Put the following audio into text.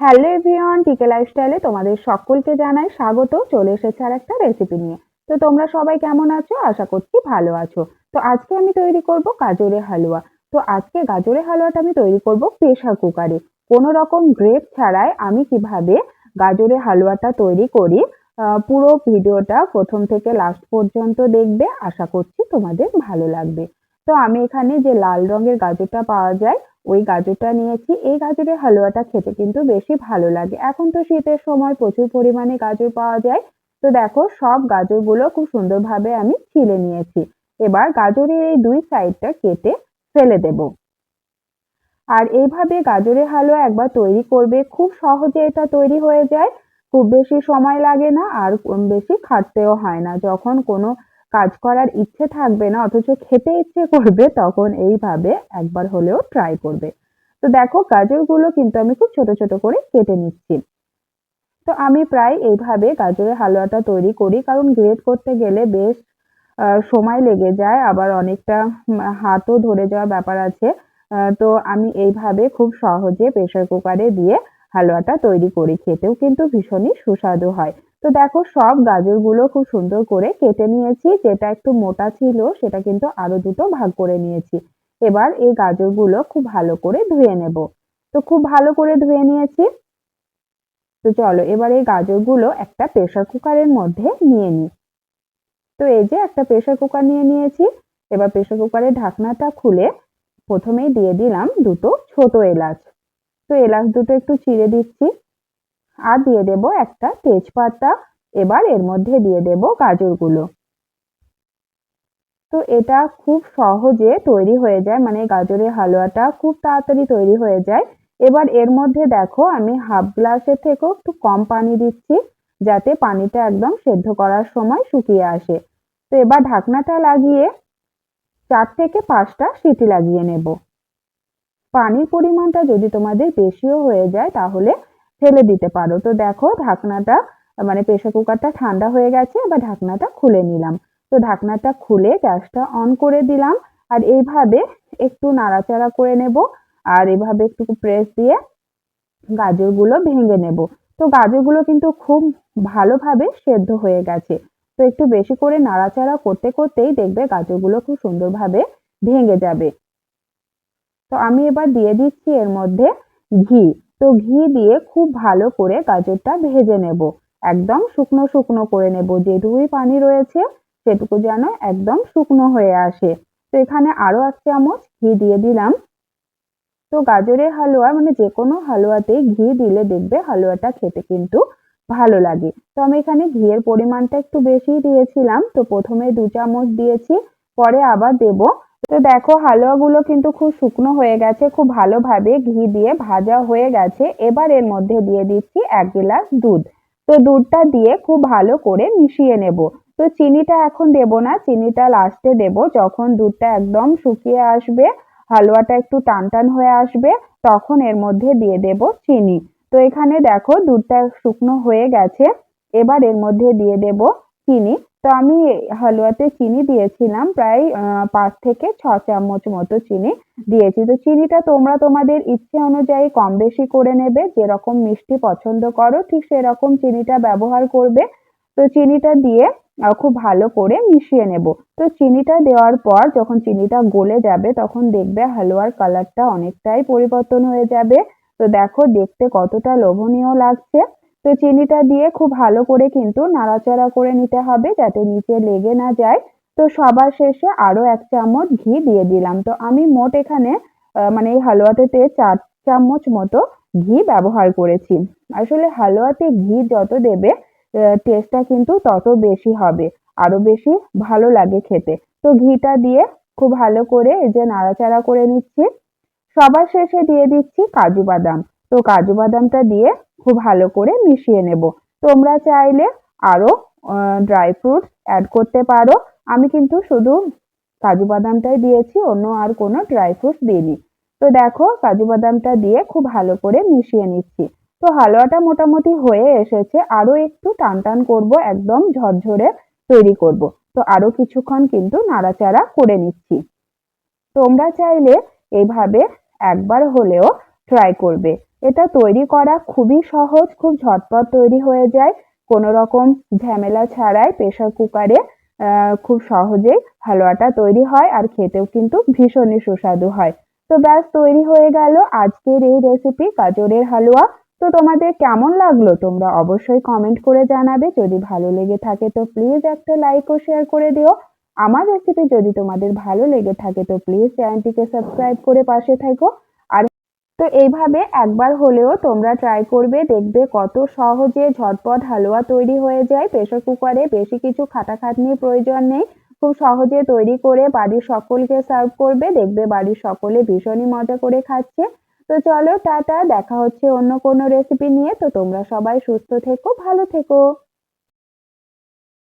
Hello everyone, টিকে লাইফস্টাইলে তোমাদের সকলকে জানাই স্বাগত। চলে এসেছে আর একটা রেসিপি নিয়ে। তো তোমরা সবাই কেমন আছো? আশা করছি ভালো আছো। তো আজকে আমি তৈরি করব গাজরের হালুয়া। তো আজকে গাজরের হালুয়াটা আমি তৈরি করব প্রেশার কুকারে কোনো রকম গ্রেভ ছাড়াই আমি কীভাবে গাজরের হালুয়াটা তৈরি করি পুরো ভিডিওটা প্রথম থেকে লাস্ট পর্যন্ত দেখবে। আশা করছি তোমাদের ভালো লাগবে। তো আমি এখানে যে লাল রঙের গাজরটা পাওয়া যায় ওই গাজরটা নিয়েছি। এই গাজরের হালুয়াটা খেতে কিন্তু বেশি ভালো লাগে। এখন তো শীতের সময় প্রচুর পরিমাণে গাজর পাওয়া যায়। তো দেখো, সব গাজরগুলো খুব সুন্দরভাবে আমি ছিলে নিয়েছি। এবার গাজরের এই দুই সাইডটা কেটে ফেলে দেব। আর এইভাবে গাজরের হালুয়া একবার তৈরি করবে। খুব সহজে এটা তৈরি হয়ে যায়। খুব বেশি সময় লাগে না আর বেশি খাটতেও হয় না। যখন কোনো কাজ করার ইচ্ছে থাকবে না, অথচ খেতে ইচ্ছে করবে, তখন এইভাবে একবার হলেও ট্রাই করবে। তো দেখো, গাজরগুলো কিন্তু আমি খুব ছোট ছোট করে কেটে নিচ্ছি। তো আমি প্রায় এইভাবে গাজরের হালুয়াটা তৈরি করি, কারণ গ্রেট করতে গেলে বেশ সময় লেগে যায়, আবার অনেকটা হাতও ধরে যাওয়ার ব্যাপার আছে। তো আমি এইভাবে খুব সহজে প্রেসার কুকারে দিয়ে হালুয়াটা তৈরি করি, খেতেও কিন্তু ভীষণই সুস্বাদু হয়। তো দেখো, সব গাজরগুলো খুব সুন্দর করে কেটে নিয়েছি। যেটা একটু মোটা ছিল, সেটা কিন্তু আরও দুটো ভাগ করে নিয়েছি। এবার এই গাজরগুলো খুব ভালো করে ধুয়ে নেব। তো খুব ভালো করে ধুয়ে নিয়েছি। তো চলো, এবার এই গাজরগুলো একটা প্রেসার কুকারের মধ্যে নিয়ে নিই। তো এই যে একটা প্রেসার কুকার নিয়ে নিয়েছি। এবার প্রেসার কুকারের ঢাকনাটা খুলে প্রথমেই দিয়ে দিলাম দুটো ছোট এলাচ। তো এলাচ দুটো একটু চিড়ে দিচ্ছি। আর দিয়ে দেব একটা তেজপাতা। এবার এর মধ্যে দিয়ে দেব গাজরগুলো। তো এটা খুব সহজে তৈরি হয়ে যায় মানে গাজরের হালুয়াটা খুব তাড়াতাড়ি তৈরি হয়ে যায়। এবার এর মধ্যে দেখো, আমি হাফ গ্লাসের থেকেও একটু কম পানি দিচ্ছি, যাতে পানিটা একদম সেদ্ধ করার সময় শুকিয়ে আসে। তো এবার ঢাকনাটা লাগিয়ে চার থেকে পাঁচটা সিটি লাগিয়ে নেব। পানির পরিমাণটা যদি তোমাদের বেশিও হয়ে যায়, তাহলে ফেলে দিতে পারো। তো দেখো ঢাকনাটা মানে প্রেসার কুকারটা ঠান্ডা হয়ে গেছে, এবার ঢাকনাটা খুলে নিলাম। তো ঢাকনাটা খুলে গ্যাসটা অন করে দিলাম, আর এইভাবে একটু নাড়াচাড়া করে নেব, আর এভাবে একটু প্রেস দিয়ে গাজরগুলো ভেঙে নেব। তো গাজরগুলো কিন্তু খুব ভালোভাবে সেদ্ধ হয়ে গেছে। তো একটু বেশি করে নাড়াচাড়া করতে করতেই দেখবে গাজরগুলো খুব সুন্দরভাবে ভেঙে যাবে। তো আমি এবার দিয়ে দিচ্ছি এর মধ্যে ঘি। তো ঘি দিয়ে খুব ভালো করে গাজরটা ভেজে নেব। একদম শুকনো শুকনো করে নেব। যেটুকুই পানি রয়েছে, সেটুকু যেন একদম শুকনো হয়ে আসে। তো এখানে আরও এক চামচ ঘি দিয়ে দিলাম। তো গাজরের হালুয়া মানে যে কোনো হালুয়াতেই ঘি দিলে দেখবে হালুয়াটা খেতে কিন্তু ভালো লাগে। তো আমি এখানে ঘিয়ের পরিমাণটা একটু বেশি দিয়েছিলাম। তো প্রথমে দু চামচ দিয়েছি, পরে আবার দেব তো দেখো, হালুয়াগুলো কিন্তু খুব শুকনো হয়ে গেছে, খুব ভালোভাবে ঘি দিয়ে ভাজা হয়ে গেছে। এবার এর মধ্যে দিয়ে দিচ্ছি এক গ্লাস দুধ। তো দুধটা দিয়ে খুব ভালো করে মিশিয়ে নেব। তো চিনিটা এখন দেব না, চিনিটা লাস্টে দেব। যখন দুধটা একদম শুকিয়ে আসবে, হালুয়াটা একটু টান টান হয়ে আসবে, তখন এর মধ্যে দিয়ে দেব চিনি। তো এখানে দেখো, দুধটা শুকনো হয়ে গেছে। এবার এর মধ্যে দিয়ে দেব চিনি। তো আমি হালুয়াতে চিনি দিয়েছিলাম, প্রায় পাঁচ থেকে ছ চামচ মতো চিনি দিয়েছি। তো চিনিটা তোমরা তোমাদের ইচ্ছে অনুযায়ী কম বেশি করে নেবে, যেরকম মিষ্টি পছন্দ করো, ঠিক সেরকম চিনিটা ব্যবহার করবে। তো চিনিটা দিয়ে খুব ভালো করে মিশিয়ে নেব। তো চিনিটা দেওয়ার পর যখন চিনিটা গলে যাবে, তখন দেখবে হালুয়ার কালারটা অনেকটাই পরিবর্তন হয়ে যাবে। তো দেখো, দেখতে কতটা লোভনীয় লাগছে। তো চিনিটা দিয়ে খুব ভালো করে কিন্তু নাড়াচাড়া করে নিতে হবে যাতে নিচে লেগে না যায়। তো সবার শেষে আরও এক চামচ ঘি দিয়ে দিলাম। তো আমি মোট এখানে মানে এই হালুয়াতে চার চামচ মতো ঘি ব্যবহার করেছি। আসলে হালুয়াতে ঘি যত দেবে টেস্টটা কিন্তু তত বেশি হবে, আরও বেশি ভালো লাগে খেতে। তো ঘিটা দিয়ে খুব ভালো করে এই যে নাড়াচাড়া করে নিচ্ছি। সবার শেষে দিয়ে দিচ্ছি কাজু বাদাম। তো কাজু বাদামটা দিয়ে খুব ভালো করে মিশিয়ে নেব। তোমরা চাইলে আরও ড্রাই ফ্রুটস অ্যাড করতে পারো। আমি কিন্তু শুধু কাজু বাদামটাই দিয়েছি, অন্য আর কোনো ড্রাই ফ্রুটস দিইনি। তো দেখো, কাজু বাদামটা দিয়ে খুব ভালো করে মিশিয়ে নিচ্ছি। তো হালুয়াটা মোটামুটি হয়ে এসেছে। আরও একটু টান টান করব, একদম ঝরঝরে তৈরি করব। তো আরও কিছুক্ষণ কিন্তু নাড়াচাড়া করে নিচ্ছি। তোমরা চাইলে এইভাবে একবার হলেও ট্রাই করবে। এটা তৈরি করা খুবই সহজ, খুব ঝটপট তৈরি হয়ে যায়। কোনো রকম ঝামেলা ছাড়াই প্রেশার কুকারে খুব সহজেই হালুয়াটা তৈরি হয় আর খেতেও কিন্তু ভীষণই সুস্বাদু হয়। তো ব্যাস, তৈরি হয়ে গেল আজকের এই রেসিপি গাজরের হালুয়া। তো তোমাদের কেমন লাগল তোমরা অবশ্যই কমেন্ট করে জানাবে। যদি ভালো লেগে থাকে তো প্লিজ একটা লাইক ও শেয়ার করে দিও। আমার রেসিপি যদি তোমাদের ভালো লেগে থাকে তো প্লিজ চ্যানেলটিকে সাবস্ক্রাইব করে পাশে থেকো। তো এইভাবে একবার হলেও তোমরা ট্রাই করবে, দেখবে কত সহজে ঝটপট হালুয়া তৈরি হয়ে যায়। প্রেসার কুকারে বেশি কিছু খাটাখাটনির প্রয়োজন নেই। খুব সহজে তৈরি করে বাড়ির সকলকে সার্ভ করবে। দেখবে বাড়ির সকলে ভীষণই মজা করে খাচ্ছে। তো চলো টাটা, দেখা হচ্ছে অন্য কোনো রেসিপি নিয়ে। তো তোমরা সবাই সুস্থ থেকো, ভালো থেকো।